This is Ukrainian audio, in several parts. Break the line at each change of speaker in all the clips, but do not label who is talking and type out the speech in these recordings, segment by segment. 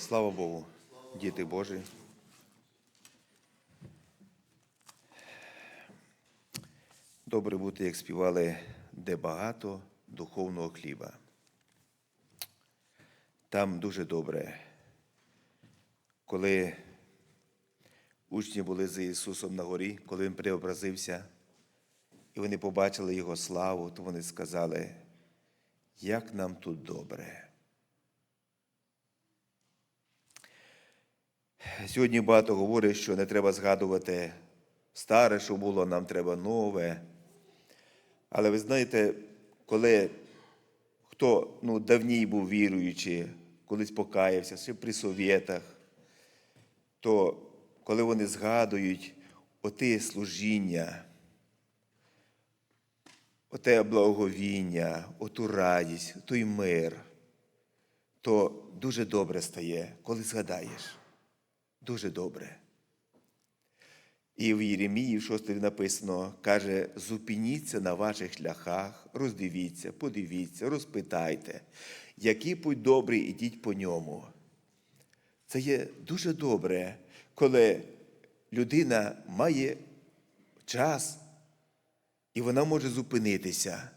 Слава Богу, діти Божі. Добре бути, як співали, де багато духовного хліба. Там дуже добре, коли учні були з Ісусом на горі, коли Він преобразився, і вони побачили Його славу, то вони сказали, як нам тут добре. Сьогодні багато говорять, що не треба згадувати старе, що було, нам треба нове. Але ви знаєте, коли хто ну, давній був віруючий, колись покаявся, ще при совєтах, то коли вони згадують оте служіння, оте благовіння, оту радість, той мир, то дуже добре стає, коли згадаєш. Дуже добре. І в Єремії, в 6 написано, каже: зупиніться на ваших шляхах, роздивіться, подивіться, розпитайте, який путь добрий, ідіть по ньому. Це є дуже добре, коли людина має час, і вона може зупинитися,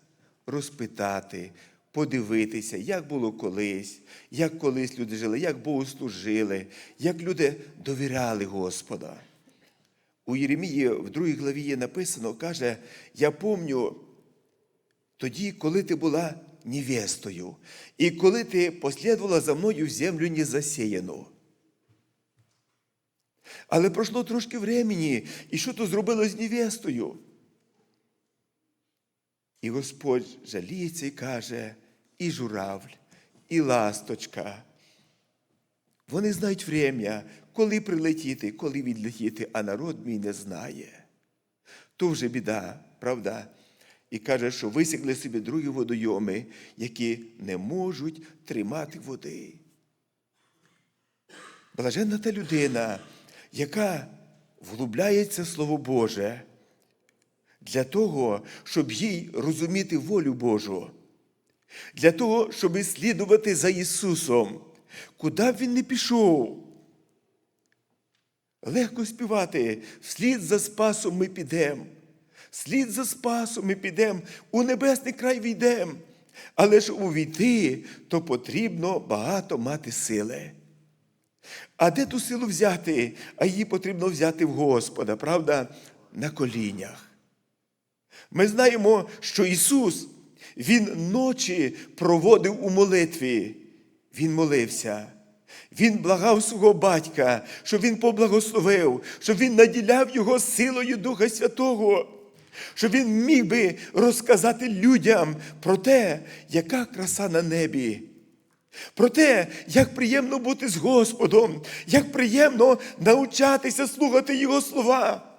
розпитати, подивитися, як було колись, як колись люди жили, як Богу служили, як люди довіряли Господа. У Єремії в другій главі є написано, каже, я помню тоді, коли ти була невестою, і коли ти послідувала за мною в землю незасіяну. Але пройшло трошки времени, і що то зробило з невестою? І Господь жаліється і каже, і журавль, і ласточка. Вони знають врем'я, коли прилетіти, коли відлетіти, а народ мій не знає. То вже біда, правда? І каже, що висікли собі другі водойоми, які не можуть тримати води. Блаженна та людина, яка вглубляється Слово Боже для того, щоб їй розуміти волю Божу, для того, щоб слідувати за Ісусом, куди б він не пішов. Легко співати, вслід за Спасом ми підемо. Вслід за Спасом ми підемо, у небесний край війдемо. Але ж увійти, то потрібно багато мати сили. А де ту силу взяти? А її потрібно взяти в Господа, правда, на колінях. Ми знаємо, що Ісус, Він ночі проводив у молитві. Він молився. Він благав свого батька, щоб він поблагословив, щоб він наділяв його силою Духа Святого, щоб він міг би розказати людям про те, яка краса на небі. Про те, як приємно бути з Господом, як приємно навчатися слухати Його слова.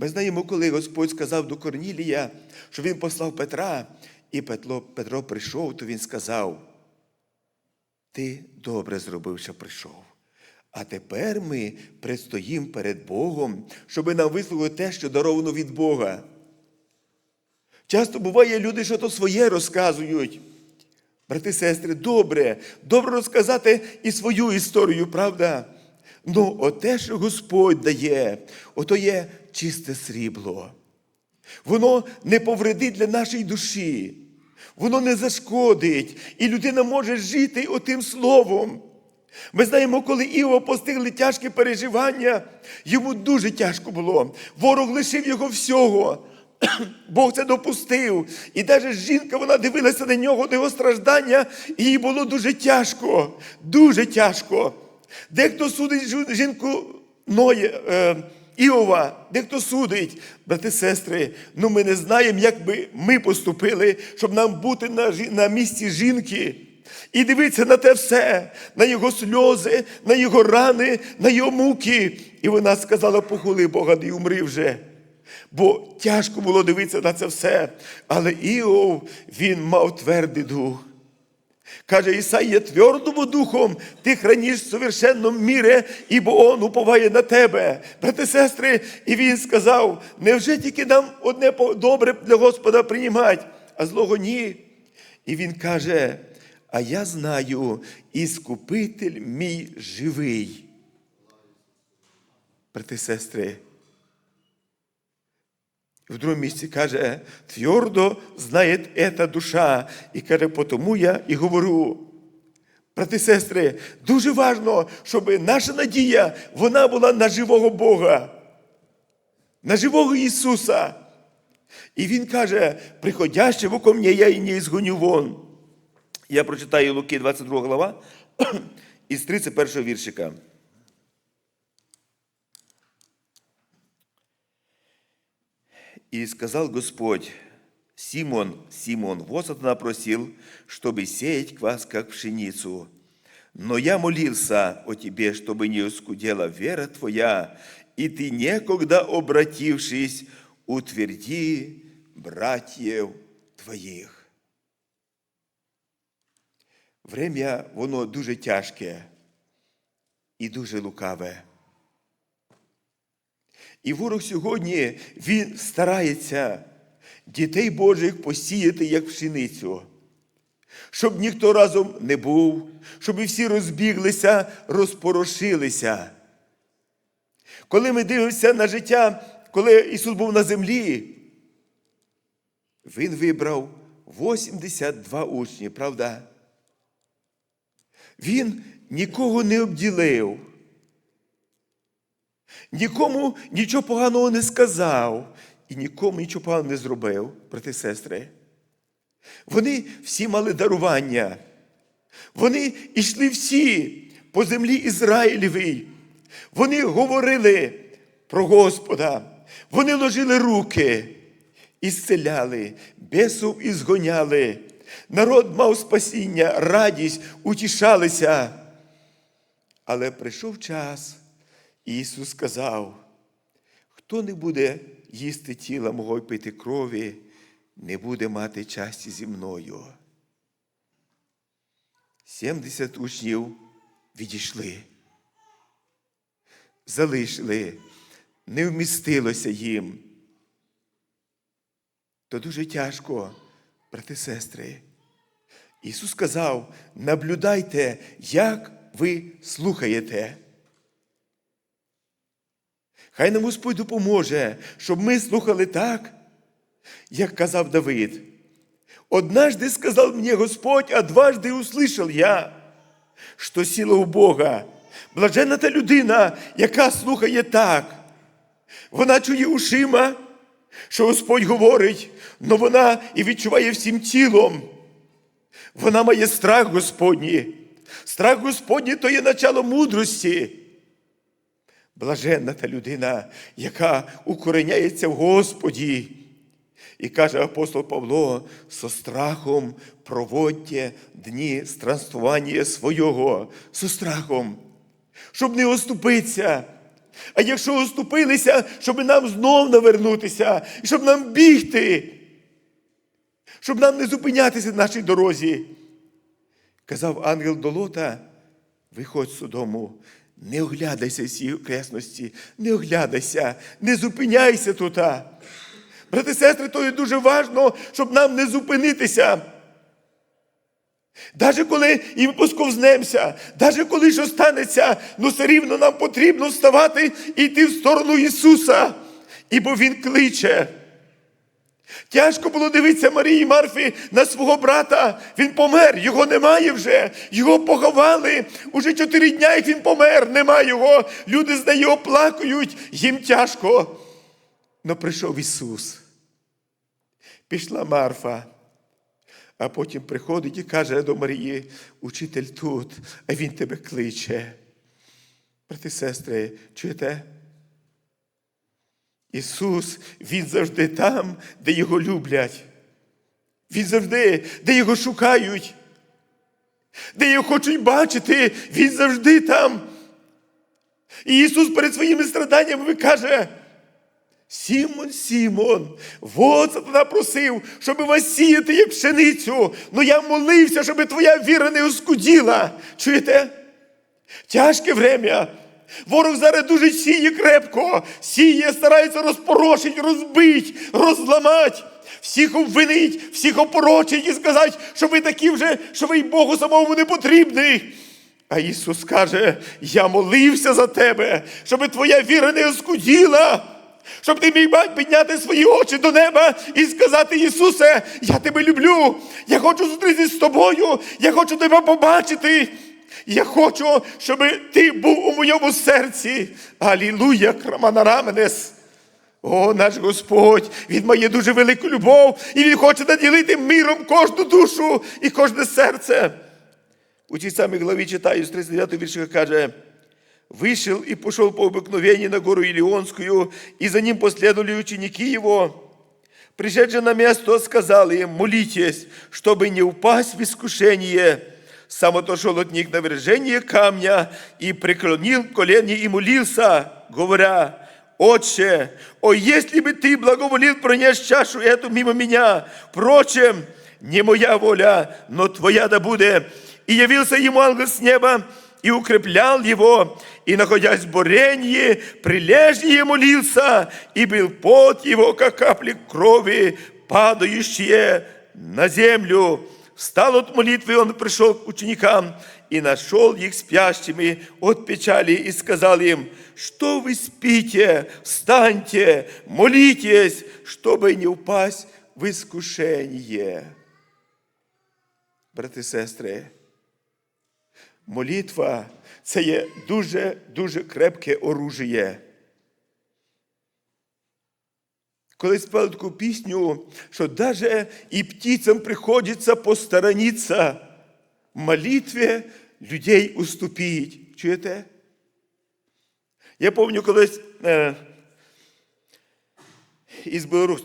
Ми знаємо, коли Господь сказав до Корнілія, що Він послав Петра, і Петро, Петро прийшов, то він сказав, ти добре зробив, що прийшов. А тепер ми предстоїмо перед Богом, щоб нам висловити те, що даровано від Бога. Часто буває, люди, що то своє розказують. Брати, сестри, добре, добре розказати і свою історію, правда? Ну, оте, що Господь дає, ото є чисте срібло. Воно не повредить для нашої душі, воно не зашкодить, і людина може жити отим словом. Ми знаємо, коли Іова постигли тяжкі переживання, йому дуже тяжко було. Ворог лишив його всього. Бог це допустив. І навіть жінка вона дивилася на нього, на його страждання, і їй було дуже тяжко, дуже тяжко. Дехто судить жінку Ноє, е, Іова, дехто судить, брати сестри, ну ми не знаємо, як би ми поступили, щоб нам бути на, на місці жінки. І дивитися на те все, на його сльози, на його рани, на його муки. І вона сказала, похули Бога, і умри вже. Бо тяжко було дивитися на це все. Але Іов, він мав твердий дух. Каже, Ісаїя, твердому духом ти храниш в совершенному мірі, ібо Он уповає на тебе. Брати, сестри, і він сказав: невже тільки нам одне добре для Господа приймати, а злого ні? І він каже, а я знаю, іскупитель мій живий. Брати сестри, в другому місці каже, твердо знає ета душа. І каже, тому я і говорю. Брати і сестри, дуже важливо, щоб наша надія вона була на живого Бога, на живого Ісуса. І Він каже, приходящего ко мне, я і не изгоню вон. Я прочитаю Луки 22 глава із 31 віршика. И сказал Господь, Симон, Симон, вот сатана просил, чтобы сеять квас, как пшеницу. Но я молился о тебе, чтобы не оскудела вера твоя, и ты, некогда обратившись, утверди братьев твоїх. Врем'я, воно дуже тяжке і дуже лукаве. І ворог сьогодні він старається дітей Божих посіяти як пшеницю, щоб ніхто разом не був, щоб всі розбіглися, розпорошилися. Коли ми дивимося на життя, коли Ісус був на землі, Він вибрав 82 учні, правда? Він нікого не обділив. Нікому нічого поганого не сказав і нікому нічого поганого не зробив, брати сестри. Вони всі мали дарування. Вони йшли всі по землі Ізраїлевій. Вони говорили про Господа. Вони ложили руки і зціляли, бесов і. Народ мав спасіння, радість, утішалися. Але прийшов час, Ісус сказав, хто не буде їсти тіла мого і пити крові, не буде мати часті зі мною. Сімдесят учнів відійшли, залишили, не вмістилося їм. То дуже тяжко, брати сестри. Ісус сказав: наблюдайте, як ви слухаєте. Хай нам Господь допоможе, щоб ми слухали так, як казав Давид. Однажды сказал мне Господь, а дважды услышал я, що сила у Бога. Блаженна та людина, яка слухає так. Вона чує ушима, що Господь говорить, але вона і відчуває всім тілом. Вона має страх Господній. Страх Господній то є начало мудрості. Блаженна та людина, яка укореняється в Господі. І каже апостол Павло, со страхом проводьте дні странствування свого, со страхом, щоб не оступитися. А якщо оступилися, щоб нам знов навернутися, щоб нам бігти, щоб нам не зупинятися на нашій дорозі. Казав ангел до Лота, виходь з дому, не оглядайся всі окресності, не оглядайся, не зупиняйся тут. Брати сестри, то є дуже важливо, щоб нам не зупинитися. Навіть коли і ми посковзнемося, навіть коли що станеться, ну все рівно нам потрібно вставати і йти в сторону Ісуса, ібо Він кличе. Тяжко було дивитися Марії Марфі на свого брата. Він помер, його немає вже. Його поховали. Уже чотири дня, як він помер, немає його. Люди з нею оплакують, їм тяжко. Но прийшов Ісус. Пішла Марфа. А потім приходить і каже до Марії, учитель тут, а він тебе кличе. Брати сестри, чуєте? Ісус, Він завжди там, де Його люблять. Він завжди, де Його шукають, де його хочуть бачити, Він завжди там. І Ісус перед своїми страданнями каже, Сімон, Сімон, вот сатана просив, щоб вас сіяти, як пшеницю, но я молився, щоб твоя віра не оскуділа. Чуєте? Тяжке время. Ворог зараз дуже сіє крепко, сіє, старається розпорошити, розбити, розламати. всіх обвинить, всіх опорочить і сказати, що ви такі вже, що ви й Богу самому не потрібний. А Ісус каже: Я молився за тебе, щоб твоя віра не оскуділа, щоб ти міг підняти свої очі до неба і сказати, Ісусе, я тебе люблю, я хочу зустрітися з тобою, я хочу тебе побачити. Я хочу, щоб ти був у моєму серці. Алілуя, краманараменес. О, наш Господь, Він має дуже велику любов, і Він хоче наділити миром кожну душу і кожне серце. У тій самій главі читаю з 39 вірша каже, «Вышел и пошел по обыкновению на гору Илионскую, и за ним последовали ученики его. Пришед же на место, сказал им, молитесь, чтобы не упасть в искушение. Сам отошел от них на вержение камня и преклонил колени и молился, говоря, «Отче, о, если бы ты благоволил пронес чашу эту мимо меня, впрочем, не моя воля, но твоя да буде». И явился ему ангел с неба, и укреплял его, и, находясь в бурении, прилежнее молился, и был пот его, как капли крови, падающие на землю. Встал от молитвы, он пришел к ученикам и нашел их спящими от печали и сказал им, что вы спите, встаньте, молитесь, чтобы не упасть в искушение. Брати і сестри, молитва це є дуже-дуже крепке оружіє. Коли спали таку пісню, що навіть і птицям приходиться посторонитися, молитві людей уступить. Чуєте? Я пам'ятаю колись е, із Білорусі.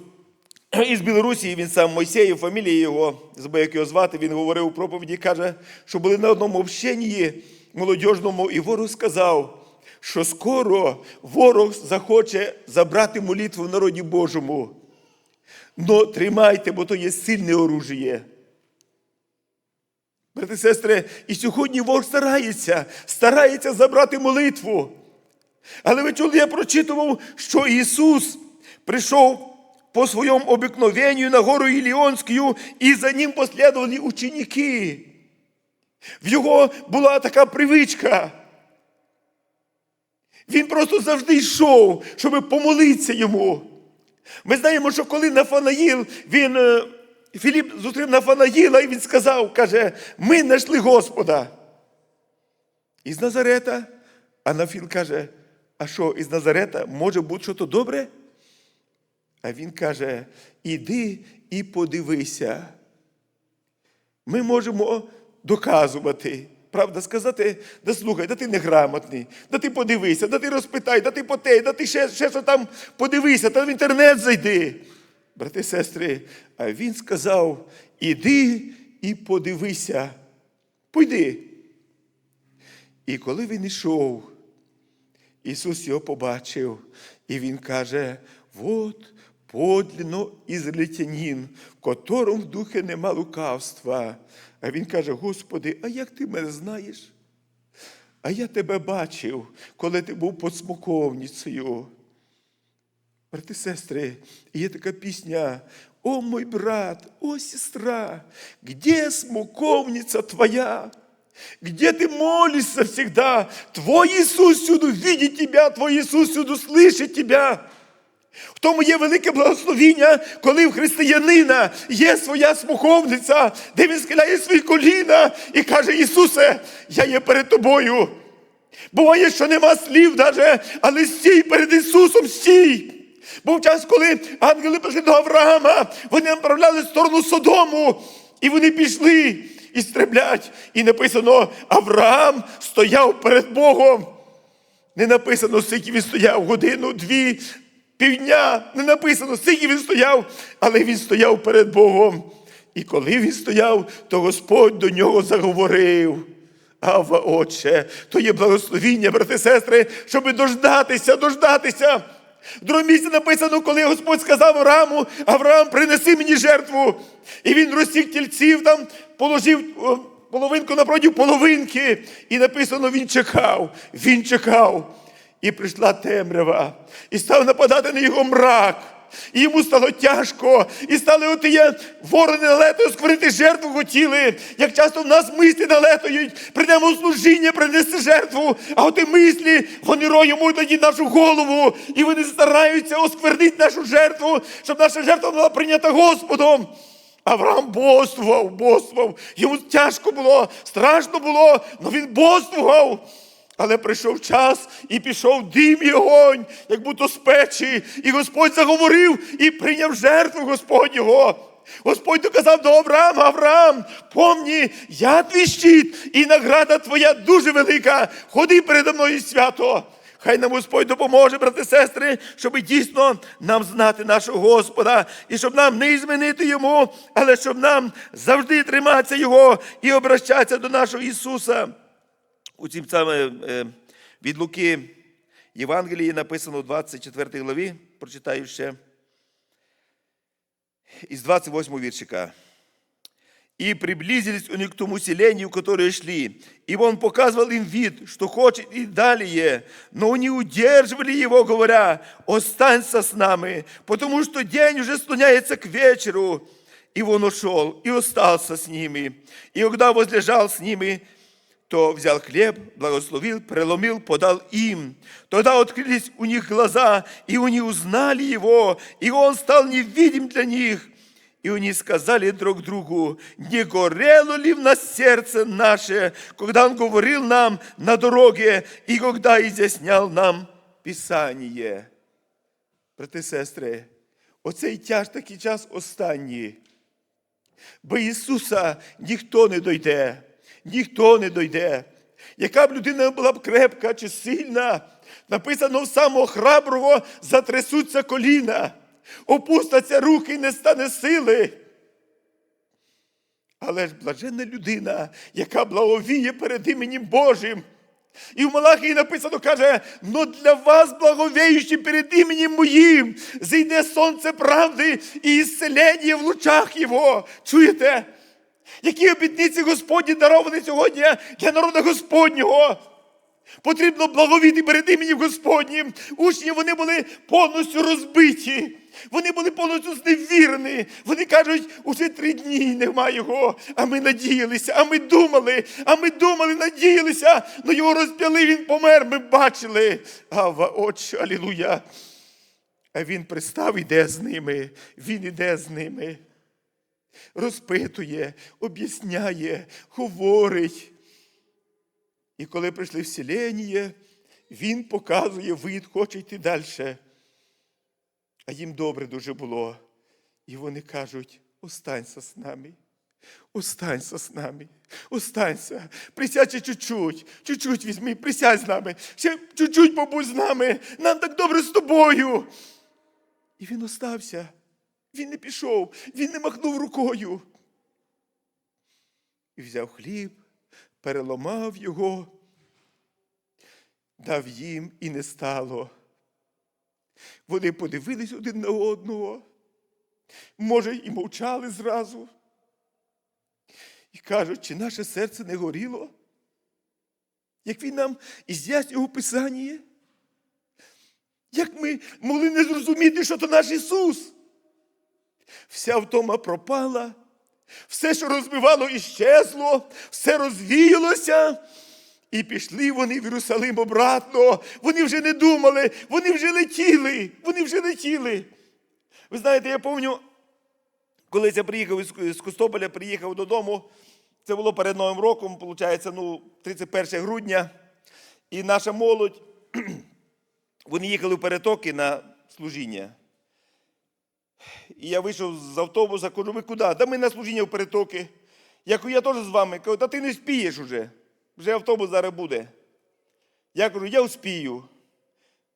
Із Білорусі він сам Мойсеєв, фамілія його, забув, як його звати, він говорив у проповіді, каже, що були на одному общенні молодіжному, і ворог сказав, що скоро ворог захоче забрати молитву в народі Божому. Но тримайте, бо то є сильне оружіє. Брати і сестри, і сьогодні ворог старається, старається забрати молитву. Але ви чули, я прочитував, що Ісус прийшов по своєму обикновенню на гору Іліонську, і за ним послідували ученики. В його була така привичка. Він просто завжди йшов, щоб помолитися йому. Ми знаємо, що коли Нафанаїл, він, е, Філіп зустрів Нафанаїла, і він сказав, каже, ми знайшли Господа. Із Назарета. А Нафіл каже, а що, із Назарета може бути щось добре? А він каже: іди і подивися. Ми можемо доказувати. Правда, сказати, да слухай, да ти неграмотний, да ти подивися, да ти розпитай, да ти потей, да ти ще, ще що там подивися, та в інтернет зайди. Брати і сестри, а він сказав: іди і подивися. Пойди. І коли він йшов, Ісус його побачив, і Він каже: вот подлинно ізраїльтянин, в котором в духі нема лукавства. А він каже: Господи, а як ти мене знаєш? А я тебе бачив, коли ти був під смоковницею. Брати сестри, є така пісня. О мой брат, о сестра, где смоковница твоя? Где ты молишься всегда? Твой Ісус всюду видит тебя, Твой Ісус всюду слышит тебя. В тому є велике благословіння, коли в християнина є своя смуховниця, де він схиляє свої коліна і каже: Ісусе, я є перед тобою. Буває, що нема слів даже, але стій перед Ісусом, стій. Був час, коли ангели прийшли до Авраама, вони направляли в сторону Содому, і вони пішли і стреблять. І написано: Авраам стояв перед Богом. Не написано, скільки він стояв, годину, дві, півдня. Не написано, скільки він стояв, але він стояв перед Богом. І коли він стояв, то Господь до нього заговорив. Ава, Отче, то є благословіння, брати сестри, щоб дождатися, дождатися. В другому місці написано, коли Господь сказав Аврааму, Авраам, принеси мені жертву. І він розсік тільців там, положив половинку напроти половинки. І написано, він чекав, він чекав. І прийшла темрява, і став нападати на його мрак. І йому стало тяжко, і стали отиє ворони налетою скворити жертву хотіли. Як часто в нас мислі налетують, прийдемо служіння, принести жертву, а оті мислі, вони роємо тоді нашу голову, і вони стараються осквернити нашу жертву, щоб наша жертва була прийнята Господом. Авраам боствував, боствував. Йому тяжко було, страшно було, але він боствував. Але прийшов час і пішов дим і огонь, як будто з печі. І Господь заговорив і прийняв жертву Господнього. Господь доказав до Авраама, Авраам, помні, я твій щит, і награда твоя дуже велика. Ходи передо мною свято. Хай нам Господь допоможе, брати і сестри, щоб дійсно нам знати нашого Господа, і щоб нам не змінити Йому, але щоб нам завжди триматися Його і обращатися до нашого Ісуса. У цім саме від Луки Євангелії написано в 24 главі, прочитаю ще із 28 віршика. И приблизились они к тому селению, которое шли. И он показывал им вид, что хочет и далее. Но они удерживали его, говоря, останься с нами, потому что день уже склоняется к вечеру. И он ушел и остался с ними. И когда возлежал с ними, то взял хлеб, благословил, преломил, подал им. Тогда открылись у них глаза, и они узнали его, и он стал невидим для них. И они сказали друг другу, не горело ли в нас сердце наше, когда он говорил нам на дороге, и когда изъяснял нам Писание. Брати сестри, оцей тяж час останній. Бо Ісуса ніхто не дойде, ніхто не дойде. Яка б людина була б крепка чи сильна, написано в самого храброго затрясуться коліна, опустаться руки і не стане сили. Але ж блаженна людина, яка благовіє перед іменем Божим. І в Малахії написано, каже, но для вас, благовіючи перед іменем моїм, зійде сонце правди і ісцелення в лучах Його. Чуєте? Які обітниці Господні даровані сьогодні для народу Господнього? Потрібно благовіти перед іменем Господнім. Учні вони були повністю розбиті. Вони були повністю зневірені. Вони кажуть, уже три дні нема його. А ми надіялися, а ми думали, а ми думали, надіялися, но його розп'яли, він помер, ми бачили. Ава, отче, алілуя. А він пристав, іде з ними. Він іде з ними. Розпитує, об'ясняє, говорить. І коли прийшли в селення, він показує вид, хоче йти далі. А їм добре дуже було. І вони кажуть: останься з нами. Останься з нами, останься, присядь ще чуть-чуть, чуть-чуть візьми, присядь з нами, ще чуть-чуть побудь з нами, нам так добре з тобою. І він остався, він не пішов, він не махнув рукою. І взяв хліб, переламав його, дав їм і не стало. Вони подивились один на одного, може, і мовчали зразу. І кажуть, чи наше серце не горіло? Як він нам із'яснював Писання? Як ми могли не зрозуміти, що то наш Ісус? Вся втома пропала, все, що розбивало, іщезло, все розвіялося. І пішли вони в Єрусалим обратно. Вони вже не думали, вони вже летіли, вони вже летіли. Ви знаєте, я пам'ятаю, коли я приїхав з Костополя, приїхав додому. Це було перед Новим роком, виходить, ну, 31 грудня. І наша молодь, вони їхали в перетоки на служіння. І я вийшов з автобуса, кажу, ви куди? Да ми на служіння в перетоки. Я кажу, я теж з вами. Кажу, та ти не спієш уже. Вже автобус зараз буде. Я кажу, я успію.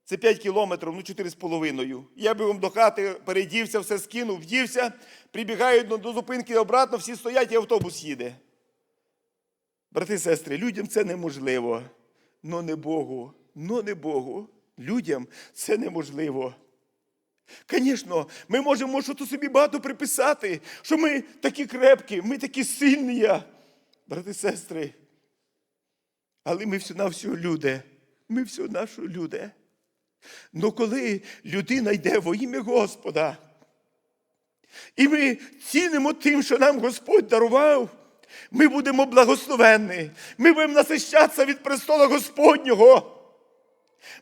Це 5 кілометрів, ну 4,5. Я бігом до хати, передівся, все скинув, вдівся, прибігаю до, зупинки обратно, всі стоять і автобус їде. Брати і сестри, людям це неможливо. Но не Богу, но не Богу. Людям це неможливо. Звісно, ми можемо щось собі багато приписати, що ми такі крепкі, ми такі сильні. Брати і сестри. Але ми все на всього люди. Ми все нашого люди. Но коли людина йде во ім'я Господа, і ми цінимо тим, що нам Господь дарував, ми будемо благословенні. Ми будемо насищатися від престола Господнього.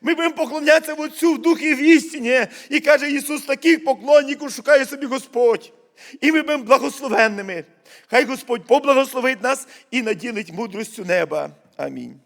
Ми будемо поклонятися в Отцю в духі в істині. І каже Ісус, таких поклонників шукає собі Господь. І ми будемо благословенними. Хай Господь поблагословить нас і наділить мудростю неба. Амінь.